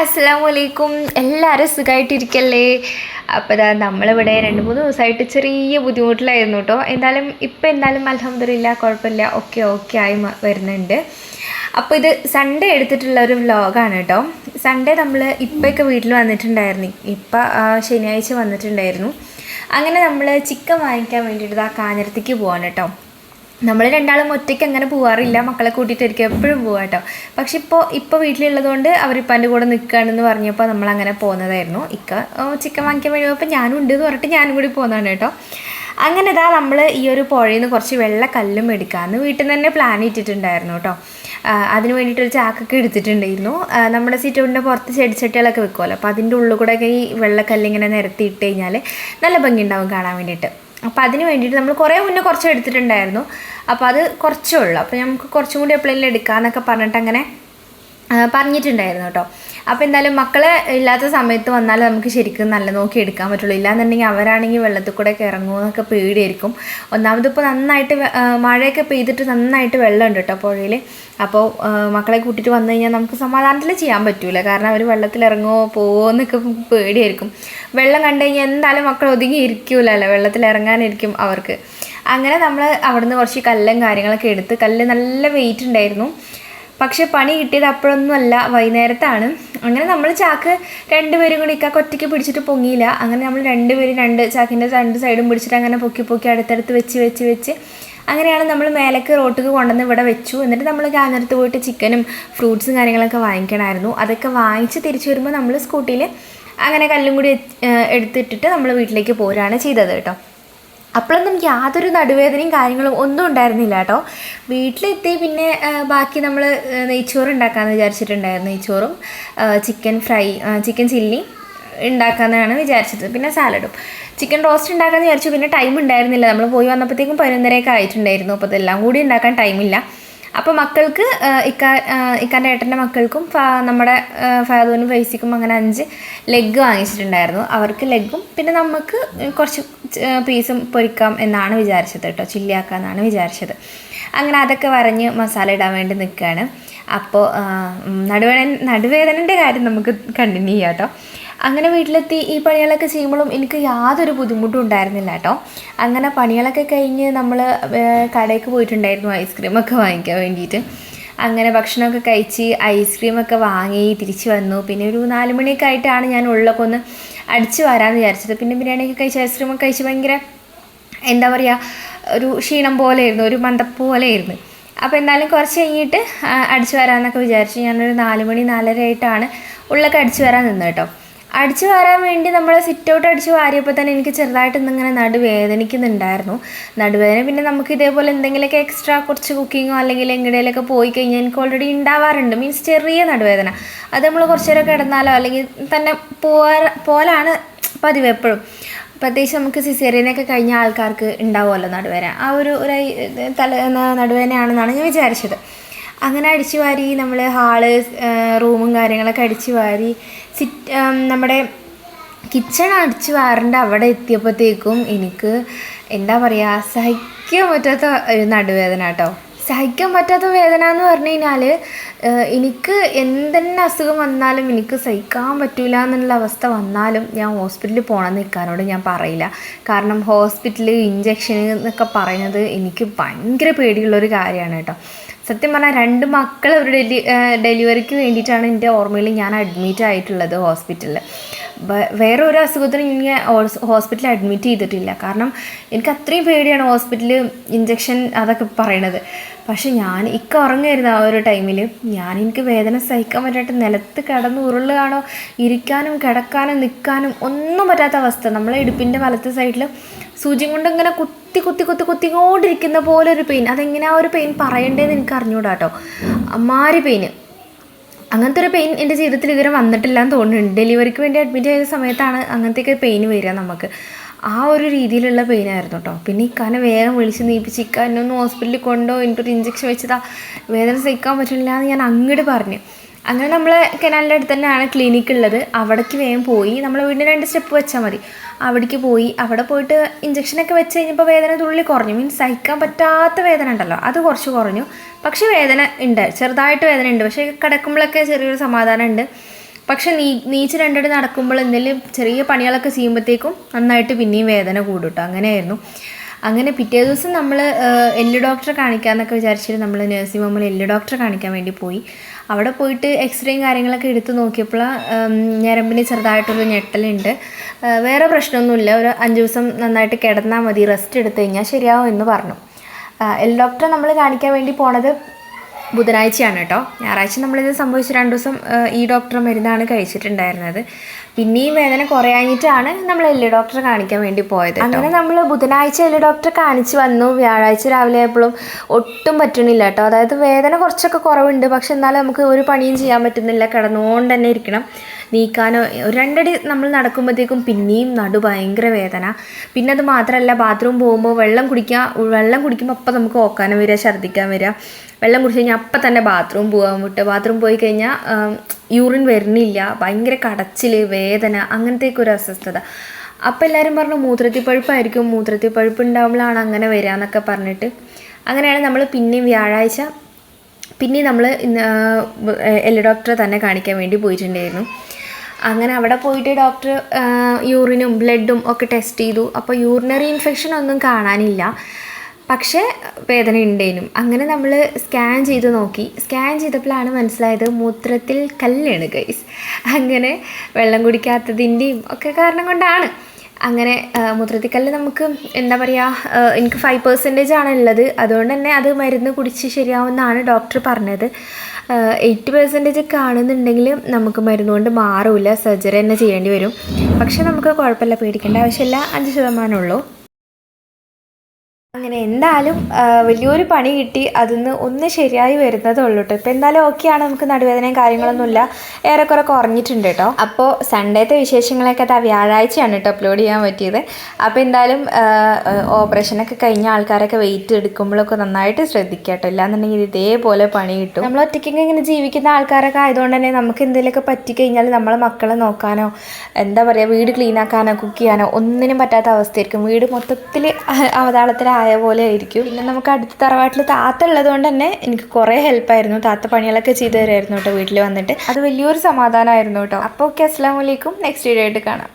അസ്സാം വലൈക്കും എല്ലാവരും സുഖമായിട്ടിരിക്കല്ലേ അപ്പോൾ ഇതാ നമ്മളിവിടെ രണ്ട് മൂന്ന് ദിവസമായിട്ട് ചെറിയ ബുദ്ധിമുട്ടിലായിരുന്നു കേട്ടോ എന്തായാലും ഇപ്പം എന്തായാലും അലഹമ്മദില്ല കുഴപ്പമില്ല. ഓക്കെ ഓക്കെ ആയി വരുന്നുണ്ട്. അപ്പോൾ ഇത് സൺഡേ എടുത്തിട്ടുള്ള ഒരു വ്ലോഗാണ് കേട്ടോ സൺഡേ നമ്മൾ ഇപ്പോഴൊക്കെ വീട്ടിൽ വന്നിട്ടുണ്ടായിരുന്നു. ഇപ്പം ശനിയാഴ്ച വന്നിട്ടുണ്ടായിരുന്നു. അങ്ങനെ നമ്മൾ ചിക്കൻ വാങ്ങിക്കാൻ വേണ്ടിയിട്ട് ആ കാഞ്ഞിരത്തേക്ക് പോവാണ് കേട്ടോ നമ്മൾ രണ്ടാളും ഒറ്റയ്ക്ക് അങ്ങനെ പോവാറില്ല. മക്കളെ കൂട്ടിയിട്ടായിരിക്കും എപ്പോഴും പോവാ കേട്ടോ. പക്ഷെ ഇപ്പോൾ ഇപ്പോൾ വീട്ടിലുള്ളതുകൊണ്ട് അവരിപ്പാന്റെ കൂടെ നിൽക്കുകയാണെന്ന് പറഞ്ഞപ്പോൾ നമ്മൾ അങ്ങനെ പോകുന്നതായിരുന്നു ഇക്ക ചിക്കൻ വാങ്ങിക്കാൻ വേണ്ടി ഞാനും ഉണ്ട് എന്ന് പറഞ്ഞിട്ട് ഞാനും കൂടി പോകുന്നതാണ് കേട്ടോ. അങ്ങനെ ഇതാ നമ്മൾ ഈ ഒരു പുഴയിൽ നിന്ന് കുറച്ച് വെള്ള കല്ലും എടുക്കാമെന്ന് വീട്ടിൽ നിന്ന് തന്നെ പ്ലാൻ ഇട്ടിട്ടുണ്ടായിരുന്നു കേട്ടോ. അതിന് വേണ്ടിയിട്ടൊരു ചാക്കൊക്കെ എടുത്തിട്ടുണ്ടായിരുന്നു. നമ്മുടെ സിറ്റൗട്ടിന്റെ പുറത്ത് ചെടിച്ചട്ടികളൊക്കെ വെക്കുമല്ലോ അപ്പോൾ അതിന്റെ ഉള്ളിൽ കൂടെ ഈ വെള്ളക്കല്ല് ഇങ്ങനെ നിരത്തി ഇട്ട് കഴിഞ്ഞാൽ നല്ല ഭംഗി ഉണ്ടാവും കാണാൻ വേണ്ടിയിട്ട്. അപ്പോൾ അതിന് വേണ്ടിയിട്ട് നമ്മൾ കുറേ മുന്നേ കുറച്ച് എടുത്തിട്ടുണ്ടായിരുന്നു. അപ്പോൾ അത് കുറച്ചേ ഉള്ളൂ. അപ്പോൾ നമുക്ക് കുറച്ചും കൂടി എപ്പോഴെങ്കിലും എടുക്കാമെന്നൊക്കെ പറഞ്ഞിട്ട് അങ്ങനെ പറഞ്ഞിട്ടുണ്ടായിരുന്നു കേട്ടോ. അപ്പോൾ എന്തായാലും മക്കളെ ഇല്ലാത്ത സമയത്ത് വന്നാൽ നമുക്ക് ശരിക്കും നല്ല നോക്കി എടുക്കാൻ പറ്റുള്ളൂ. ഇല്ലാന്നുണ്ടെങ്കിൽ അവരാണെങ്കിൽ വെള്ളത്തിൽ കൂടെ ഇറങ്ങുമോ എന്നൊക്കെ പേടിയായിരിക്കും. ഒന്നാമത് ഇപ്പോൾ നന്നായിട്ട് മഴയൊക്കെ പെയ്തിട്ട് നന്നായിട്ട് വെള്ളമുണ്ട് കേട്ടോ പുഴയിൽ. അപ്പോൾ മക്കളെ കൂട്ടിയിട്ട് വന്നു കഴിഞ്ഞാൽ നമുക്ക് സമാധാനത്തിൽ ചെയ്യാൻ പറ്റൂല. കാരണം അവർ വെള്ളത്തിൽ ഇറങ്ങുമോ പോവോ എന്നൊക്കെ പേടിയായിരിക്കും. വെള്ളം കണ്ടു കഴിഞ്ഞാൽ എന്തായാലും മക്കൾ ഒതുങ്ങി ഇരിക്കൂലല്ലോ. വെള്ളത്തിൽ ഇറങ്ങാനിരിക്കും അവർക്ക്. അങ്ങനെ നമ്മൾ അവിടുന്ന് കുറച്ച് കല്ലും കാര്യങ്ങളൊക്കെ എടുത്ത് കല്ല് നല്ല വെയിറ്റ് ഉണ്ടായിരുന്നു. പക്ഷെ പണി കിട്ടിയത് അപ്പോഴൊന്നുമല്ല വൈകുന്നേരത്താണ്. അങ്ങനെ നമ്മൾ ചാക്ക് രണ്ടുപേരും കൂടി ഇക്കാക്ക് ഒറ്റയ്ക്ക് പിടിച്ചിട്ട് പൊങ്ങിയില്ല. അങ്ങനെ നമ്മൾ രണ്ടുപേരും രണ്ട് ചാക്കിന്റെ രണ്ട് സൈഡും പിടിച്ചിട്ട് അങ്ങനെ പൊക്കി പൊക്കി അടുത്തടുത്ത് വെച്ച് വെച്ച് വെച്ച് അങ്ങനെയാണ് നമ്മൾ മേലേക്ക് റോട്ടിക്ക് കൊണ്ടുവന്ന് ഇവിടെ വെച്ചു. എന്നിട്ട് നമ്മൾ കാഞ്ഞിരത്ത് പോയിട്ട് ചിക്കനും ഫ്രൂട്ട്സും കാര്യങ്ങളൊക്കെ വാങ്ങിക്കണമായിരുന്നു. അതൊക്കെ വാങ്ങിച്ച് തിരിച്ചു വരുമ്പോൾ നമ്മൾ സ്കൂട്ടിയിൽ അങ്ങനെ കല്ലും കൂടി എടുത്തിട്ടിട്ട് നമ്മൾ വീട്ടിലേക്ക് പോരാണ് ചെയ്തത് കേട്ടോ. അപ്പോഴൊന്നും യാതൊരു നടുവേദനയും കാര്യങ്ങളും ഒന്നും ഉണ്ടായിരുന്നില്ല കേട്ടോ. വീട്ടിലെത്തി പിന്നെ ബാക്കി നമ്മൾ നെയ്ച്ചോറ് ഉണ്ടാക്കാമെന്ന് വിചാരിച്ചിട്ടുണ്ടായിരുന്നു നെയ്ച്ചോറും ചിക്കൻ ഫ്രൈ ചിക്കൻ ചില്ലി ഉണ്ടാക്കാമെന്നാണ് വിചാരിച്ചത്. പിന്നെ സാലഡും. ചിക്കൻ റോസ്റ്റ് ഉണ്ടാക്കാമെന്ന് വിചാരിച്ചു. പിന്നെ ടൈം ഉണ്ടായിരുന്നില്ല. നമ്മൾ പോയി വന്നപ്പോഴത്തേക്കും പതിനൊന്നരയൊക്കെ ആയിട്ടുണ്ടായിരുന്നു. അപ്പോൾ അതെല്ലാം കൂടി ഉണ്ടാക്കാൻ ടൈമില്ല. അപ്പോൾ മക്കൾക്ക് ഇക്കാ ഇക്കാന്റെ ഏട്ടന്റെ മക്കൾക്കും നമ്മുടെ ഫാദുവിനും ഫൈസിക്കും അങ്ങനെ അഞ്ച് ലെഗ് വാങ്ങിച്ചിട്ടുണ്ടായിരുന്നു. അവർക്ക് ലെഗും പിന്നെ നമുക്ക് കുറച്ച് പീസും പൊരിക്കാം എന്നാണ് വിചാരിച്ചത് കേട്ടോ. ചില്ലിയാക്കാമെന്നാണ് വിചാരിച്ചത്. അങ്ങനെ അതൊക്കെ വരഞ്ഞ് മസാല ഇടാൻ വേണ്ടി നിൽക്കുകയാണ് അപ്പോൾ നടുവേദന നടുവേദനന്റെ കാര്യം നമുക്ക് കണ്ടിന്യൂ ചെയ്യാം കേട്ടോ. അങ്ങനെ വീട്ടിലെത്തി ഈ പണികളൊക്കെ ചെയ്യുമ്പോഴും എനിക്ക് യാതൊരു ബുദ്ധിമുട്ടും ഉണ്ടായിരുന്നില്ല കേട്ടോ. അങ്ങനെ പണികളൊക്കെ കഴിഞ്ഞ് നമ്മൾ കടയ്ക്ക് പോയിട്ടുണ്ടായിരുന്നു ഐസ്ക്രീമൊക്കെ വാങ്ങിക്കാൻ വേണ്ടിയിട്ട്. അങ്ങനെ ഭക്ഷണമൊക്കെ കഴിച്ച് ഐസ്ക്രീമൊക്കെ വാങ്ങി തിരിച്ചു വന്നു. പിന്നെ ഒരു നാല് മണിയൊക്കെ ആയിട്ടാണ് ഞാൻ ഉള്ളൊക്കെ ഒന്ന് അടിച്ച് വരാമെന്ന് വിചാരിച്ചത്. പിന്നെ ബിരിയാണിയൊക്കെ കഴിച്ച് ഐസ്ക്രീമൊക്കെ കഴിച്ച് ഭയങ്കര എന്താ പറയുക ഒരു ക്ഷീണം പോലെയായിരുന്നു ഒരു മന്ദപ്പ് പോലെയായിരുന്നു. അപ്പോൾ എന്തായാലും കുറച്ച് കഴിഞ്ഞിട്ട് അടിച്ചു വരാമെന്നൊക്കെ വിചാരിച്ചു ഞാനൊരു നാല് മണി നാലര ആയിട്ടാണ് ഉള്ളൊക്കെ അടിച്ചു വരാൻ നിന്ന് കേട്ടോ. അടിച്ചു വാരാൻ വേണ്ടി നമ്മൾ സിറ്റ് ഔട്ട് അടിച്ച് വാരിയപ്പോൾ തന്നെ എനിക്ക് ചെറുതായിട്ട് ഇന്നിങ്ങനെ നടുവേദനിക്കുന്നുണ്ടായിരുന്നു. നടുവേദന പിന്നെ നമുക്ക് ഇതേപോലെ എന്തെങ്കിലുമൊക്കെ എക്സ്ട്രാ കുറച്ച് കുക്കിങ്ങോ അല്ലെങ്കിൽ എങ്ങനെയൊക്കെ പോയി കഴിഞ്ഞാൽ എനിക്ക് ഓൾറെഡി ഉണ്ടാവാറുണ്ട്. മീൻസ് ചെറിയ നടുവേദന. അത് നമ്മൾ കുറച്ച് നേരം കിടന്നാലോ അല്ലെങ്കിൽ തന്നെ പോവാ പോലാണ് പതിവ് എപ്പോഴും. പ്രത്യേകിച്ച് നമുക്ക് സിസേറിയനൊക്കെ കഴിഞ്ഞ ആൾക്കാർക്ക് ഉണ്ടാവുമല്ലോ നടുവേദന. ആ ഒരു ഒരു തല നടുവേദനയാണെന്നാണ് ഞാൻ വിചാരിച്ചത്. അങ്ങനെ അടിച്ചു വാരി നമ്മൾ ഹാൾ റൂമും കാര്യങ്ങളൊക്കെ അടിച്ചു വാരി സിറ്റ് നമ്മുടെ കിച്ചൺ അടിച്ചു വാറിന്റെ അവിടെ എത്തിയപ്പോഴത്തേക്കും എനിക്ക് എന്താ പറയുക സഹിക്കാൻ പറ്റാത്ത ഒരു നടുവേദന കേട്ടോ. സഹിക്കാൻ പറ്റാത്ത വേദന എന്ന് പറഞ്ഞു കഴിഞ്ഞാൽ എനിക്ക് എന്തെന്നെ അസുഖം വന്നാലും എനിക്ക് സഹിക്കാൻ പറ്റില്ല എന്നുള്ള അവസ്ഥ വന്നാലും ഞാൻ ഹോസ്പിറ്റലിൽ പോകണം നിൽക്കാനോട് ഞാൻ പറയില്ല. കാരണം ഹോസ്പിറ്റലിൽ ഇഞ്ചക്ഷൻ എന്നൊക്കെ പറയുന്നത് എനിക്ക് ഭയങ്കര പേടിയുള്ളൊരു കാര്യമാണ് കേട്ടോ. സത്യം പറഞ്ഞാൽ രണ്ട് മക്കൾ ഒരു ഡെലി ഡെലിവറിക്ക് വേണ്ടിയിട്ടാണ് എന്റെ ഓർമ്മയിൽ ഞാൻ അഡ്മിറ്റ് ആയിട്ടുള്ളത് ഹോസ്പിറ്റലിൽ വേറെ ഒരു അസുഖത്തിനും ഞാൻ ഹോസ്പിറ്റലിൽ അഡ്മിറ്റ് ചെയ്തിട്ടില്ല. കാരണം എനിക്ക് അത്രയും പേടിയാണ് ഹോസ്പിറ്റലിൽ ഇഞ്ചക്ഷൻ അതൊക്കെ പറയണത്. പക്ഷെ ഞാൻ ഇക്ക ഉറങ്ങായിരുന്നു ആ ഒരു ടൈമിൽ ഞാൻ എനിക്ക് വേദന സഹിക്കാൻ പറ്റാത്ത നിലത്ത് കിടന്ന് ഉരുളുകയാണോ ഇരിക്കാനും കിടക്കാനും നിൽക്കാനും ഒന്നും പറ്റാത്ത അവസ്ഥ. നമ്മളെ ഇടുപ്പിന്റെ വലത്തെ സൈഡിൽ സൂചി കൊണ്ട് ഇങ്ങനെ കുത്തി കുത്തി കുത്തി കുത്തി കുത്തിക്കൊണ്ടിരിക്കുന്ന പോലെ ഒരു പെയിൻ അതെങ്ങനെ ആ ഒരു പെയിൻ പറയണ്ടേന്ന് എനിക്ക് അറിഞ്ഞൂടാ കേട്ടോ അമ്മാരി പെയിൻ അങ്ങനത്തെ ഒരു പെയിൻ എന്റെ ജീവിതത്തിൽ ഇതുവരെ വന്നിട്ടില്ല എന്ന് തോന്നുന്നുണ്ട്. ഡെലിവറിക്ക് വേണ്ടി അഡ്മിറ്റ് ചെയ്ത സമയത്താണ് അങ്ങനത്തെയൊക്കെ പെയിൻ വരിക നമുക്ക്. ആ ഒരു രീതിയിലുള്ള പെയിൻ ആയിരുന്നു കേട്ടോ പിന്നെ ഇക്കാനെ വേഗം വിളിച്ച് നീപ്പിച്ച് ഇക്ക ഒന്ന് ഹോസ്പിറ്റലിൽ കൊണ്ടോ എനിക്കൊരു ഇഞ്ചക്ഷൻ വെച്ചതാ. വേദന സഹിക്കാൻ പറ്റില്ല എന്ന് ഞാൻ അങ്ങോട്ട് പറഞ്ഞു. അങ്ങനെ നമ്മൾ കനാലിന്റെ അടുത്ത് തന്നെയാണ് ക്ലിനിക്ക് ഉള്ളത്. അവിടേക്ക് വേഗം പോയി. നമ്മൾ വീടിന് രണ്ട് സ്റ്റെപ്പ് വെച്ചാൽ മതി. അവിടേക്ക് പോയി. അവിടെ പോയിട്ട് ഇഞ്ചക്ഷനൊക്കെ വെച്ച് കഴിഞ്ഞപ്പോൾ വേദന തുള്ളി കുറഞ്ഞു. മീൻസ് സഹിക്കാൻ പറ്റാത്ത വേദന ഉണ്ടല്ലോ. അത് കുറച്ച് കുറഞ്ഞു. പക്ഷേ വേദന ഉണ്ട്. ചെറുതായിട്ട് വേദന ഉണ്ട്. പക്ഷേ കിടക്കുമ്പോഴൊക്കെ ചെറിയൊരു സമാധാനം ഉണ്ട്. പക്ഷെ നീ നീച്ച് രണ്ടടി നടക്കുമ്പോൾ എന്തെങ്കിലും ചെറിയ പണികളൊക്കെ ചെയ്യുമ്പോഴത്തേക്കും നന്നായിട്ട് പിന്നെയും വേദന കൂടും കേട്ടോ അങ്ങനെയായിരുന്നു. അങ്ങനെ പിറ്റേ ദിവസം നമ്മൾ എല്ല് ഡോക്ടറെ കാണിക്കാമെന്നൊക്കെ വിചാരിച്ചിട്ട് നമ്മൾ നഴ്സിംഗ് ഹോമിൽ എല്ല് ഡോക്ടറെ കാണിക്കാൻ വേണ്ടി പോയി. അവിടെ പോയിട്ട് എക്സ്റേയും കാര്യങ്ങളൊക്കെ എടുത്ത് നോക്കിയപ്പോൾ ഞരമ്പിന് ചെറുതായിട്ടൊരു ഞെട്ടലുണ്ട്. വേറെ പ്രശ്നമൊന്നുമില്ല. ഒരു അഞ്ച് ദിവസം നന്നായിട്ട് കിടന്നാൽ മതി റെസ്റ്റ് എടുത്തു കഴിഞ്ഞാൽ ശരിയാവും എന്ന് പറഞ്ഞു. എൽ ഡോക്ടറെ നമ്മൾ കാണിക്കാൻ വേണ്ടി പോണത് ബുധനാഴ്ചയാണ് കേട്ടോ. ഞായറാഴ്ച നമ്മളിത് സംഭവിച്ച് രണ്ട് ദിവസം ഈ ഡോക്ടർ മരുന്നാണ് കഴിച്ചിട്ടുണ്ടായിരുന്നത്. പിന്നെയും വേദന കുറയാഞ്ഞിട്ടാണ് നമ്മൾ എല്ല് ഡോക്ടറെ കാണിക്കാൻ വേണ്ടി പോയത് അങ്ങനെ നമ്മൾ ബുധനാഴ്ച എല്ല് ഡോക്ടറെ കാണിച്ച് വന്നു. വ്യാഴാഴ്ച രാവിലെ ആയപ്പോഴും ഒട്ടും പറ്റണില്ല കേട്ടോ. അതായത് വേദന കുറച്ചൊക്കെ കുറവുണ്ട്. പക്ഷെ എന്നാലും നമുക്ക് ഒരു പണിയും ചെയ്യാൻ പറ്റുന്നില്ല. കിടന്നുകൊണ്ട് തന്നെ ഇരിക്കണം. നീക്കാനോ രണ്ടടി നമ്മൾ നടക്കുമ്പോഴത്തേക്കും പിന്നെയും നടു ഭയങ്കര വേദന. പിന്നെ അത് മാത്രമല്ല ബാത്റൂം പോകുമ്പോൾ വെള്ളം കുടിക്കാൻ വെള്ളം കുടിക്കുമ്പോൾ അപ്പം നമുക്ക് ഓക്കാനും വരിക ഛർദ്ദിക്കാൻ വരിക. വെള്ളം കുടിച്ച് കഴിഞ്ഞാൽ അപ്പം തന്നെ ബാത്റൂം പോകാൻ വിട്ട്. ബാത്റൂം പോയി കഴിഞ്ഞാൽ യൂറിൻ വരുന്നില്ല. ഭയങ്കര കടച്ചിൽ വേദന അങ്ങനത്തേക്ക് ഒരു അസ്വസ്ഥത. അപ്പം എല്ലാവരും പറഞ്ഞു മൂത്രത്തിൽ പഴുപ്പായിരിക്കും മൂത്രത്തി പഴുപ്പ് ഉണ്ടാകുമ്പോഴാണ് അങ്ങനെ വരിക എന്നൊക്കെ പറഞ്ഞിട്ട്. അങ്ങനെയാണ് നമ്മൾ പിന്നെയും വ്യാഴാഴ്ച പിന്നെ നമ്മൾ എല്ല് ഡോക്ടറെ തന്നെ കാണിക്കാൻ വേണ്ടി പോയിട്ടുണ്ടായിരുന്നു. അങ്ങനെ അവിടെ പോയിട്ട് ഡോക്ടർ യൂറിനും ബ്ലഡും ഒക്കെ ടെസ്റ്റ് ചെയ്തു. അപ്പോൾ യൂറിനറി ഇൻഫെക്ഷൻ ഒന്നും കാണാനില്ല. പക്ഷേ വേദന ഉണ്ടേനും. അങ്ങനെ നമ്മൾ സ്കാൻ ചെയ്ത് നോക്കി. സ്കാൻ ചെയ്തപ്പോഴാണ് മനസ്സിലായത് മൂത്രത്തിൽ കല്ലാണ് ഗൈസ് അങ്ങനെ വെള്ളം കുടിക്കാത്തതിന്റെയും ഒക്കെ കാരണം കൊണ്ടാണ്. അങ്ങനെ മൂത്രത്തിൽ കല്ല് നമുക്ക് എന്താ പറയുക എനിക്ക് ഫൈവ് പെർസെന്റേജ് ആണ് ഉള്ളത് അതുകൊണ്ട് തന്നെ അത് മരുന്ന് കുടിച്ച് ശരിയാവുമെന്നാണ് ഡോക്ടർ പറഞ്ഞത്. എയ്റ്റ് പെർസെന്റേജ് കാണുന്നുണ്ടെങ്കിൽ നമുക്ക് മരുന്ന് കൊണ്ട് മാറില്ല സർജറി തന്നെ ചെയ്യേണ്ടി വരും. പക്ഷെ നമുക്ക് കുഴപ്പമില്ല. പേടിക്കേണ്ട ആവശ്യമില്ല. അഞ്ച് ശതമാനമുള്ളൂ അങ്ങനെ എന്തായാലും വലിയൊരു പണി കിട്ടി. അതിന്ന് ഒന്ന് ശരിയായി വരുന്നതേ ഉള്ളൂ കേട്ടോ ഇപ്പം എന്തായാലും ഓക്കെയാണ് നമുക്ക് നടുവേദനയും കാര്യങ്ങളൊന്നുമില്ല. ഏറെക്കുറെ കുറഞ്ഞിട്ടുണ്ട് കേട്ടോ. അപ്പോൾ സൺഡേത്തെ വിശേഷങ്ങളൊക്കെ അത് വ്യാഴാഴ്ചയാണ് കേട്ടോ അപ്ലോഡ് ചെയ്യാൻ പറ്റിയത്. അപ്പോൾ എന്തായാലും ഓപ്പറേഷനൊക്കെ കഴിഞ്ഞ ആൾക്കാരൊക്കെ വെയിറ്റ് എടുക്കുമ്പോഴൊക്കെ നന്നായിട്ട് ശ്രദ്ധിക്കുക കേട്ടോ. ഇല്ലാന്നുണ്ടെങ്കിൽ ഇതേപോലെ പണി കിട്ടും. നമ്മൾ ഒറ്റയ്ക്കൊക്കെ ഇങ്ങനെ ജീവിക്കുന്ന ആൾക്കാരൊക്കെ ആയതുകൊണ്ട് തന്നെ നമുക്ക് എന്തെങ്കിലുമൊക്കെ പറ്റിക്കഴിഞ്ഞാൽ നമ്മളെ മക്കളെ നോക്കാനോ എന്താ പറയുക വീട് ക്ലീൻ ആക്കാനോ കുക്ക് ചെയ്യാനോ ഒന്നിനും പറ്റാത്ത അവസ്ഥയായിരിക്കും. വീട് മൊത്തത്തിൽ അവതാളത്തിലായ പോലെ ആയിരിക്കും. പിന്നെ നമുക്ക് അടുത്ത തറവാട്ടിൽ താത്ത ഉള്ളത് കൊണ്ട് തന്നെ എനിക്ക് കുറേ ഹെൽപ്പായിരുന്നു താത്ത പണികളൊക്കെ ചെയ്തു തരുമായിരുന്നു കേട്ടോ വീട്ടിൽ വന്നിട്ട്. അത് വലിയൊരു സമാധാനമായിരുന്നു കേട്ടോ. അപ്പോൾ ഓക്കെ അസ്സാം വലൈക്കും നെക്സ്റ്റ് വീഡിയോ ആയിട്ട് കാണാം.